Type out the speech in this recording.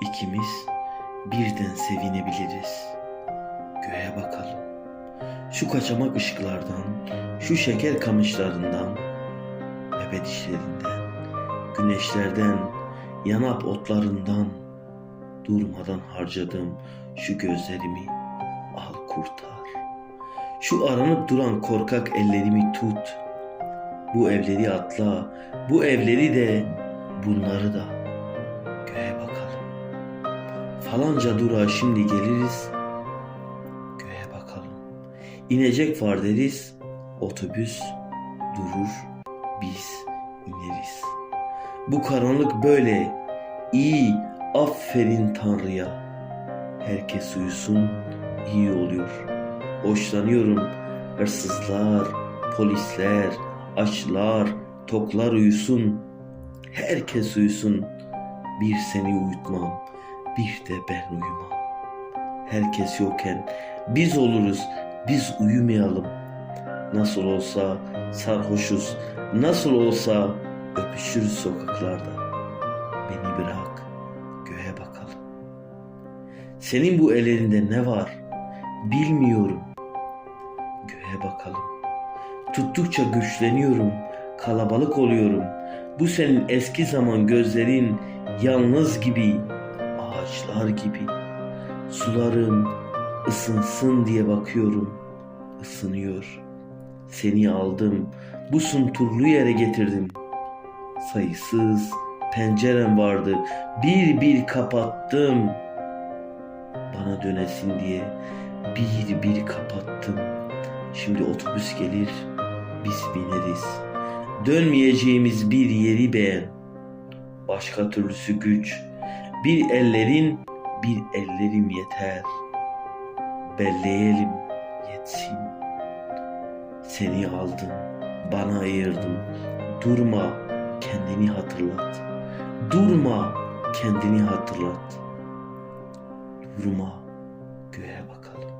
ikimiz birden sevinebiliriz. Göğe bakalım. Şu kaçamak ışıklardan, şu şeker kamışlarından, bebe dişlerinden, güneşlerden, yanap otlarından durmadan harcadım şu gözlerimi al kurtar. Şu aranıp duran korkak ellerimi tut. Bu evleri atla, bu evleri de, bunları da. Falanca durağa şimdi geliriz, göğe bakalım. İnecek var deriz, otobüs durur, biz ineriz. Bu karanlık böyle, iyi, aferin Tanrı'ya. Herkes uyusun, iyi oluyor. Hoşlanıyorum, hırsızlar, polisler, açlar, toklar uyusun. Herkes uyusun, bir seni uyutmam, bir de ben uyumam. Herkes yokken biz oluruz, biz uyumayalım. Nasıl olsa sarhoşuz, nasıl olsa öpüşürüz sokaklarda. Beni bırak, göğe bakalım. Senin bu ellerinde ne var? Bilmiyorum. Göğe bakalım. Tuttukça güçleniyorum, kalabalık oluyorum. Bu senin eski zaman gözlerin yalnız gibi, ağaçlar gibi. Sularım ısınsın diye bakıyorum, ısınıyor. Seni aldım, bu sunturlu yere getirdim. Sayısız pencerem vardı, bir bir kapattım. Bana dönesin diye bir bir kapattım. Şimdi otobüs gelir, biz bineriz. Dönmeyeceğimiz bir yeri beğen. Başka türlüsü güç. Bir ellerin, bir ellerim yeter. Belleyelim, yetsin. Seni aldım, bana ayırdım. Durma, kendini hatırlat. Durma, kendini hatırlat. Durma, göğe bakalım.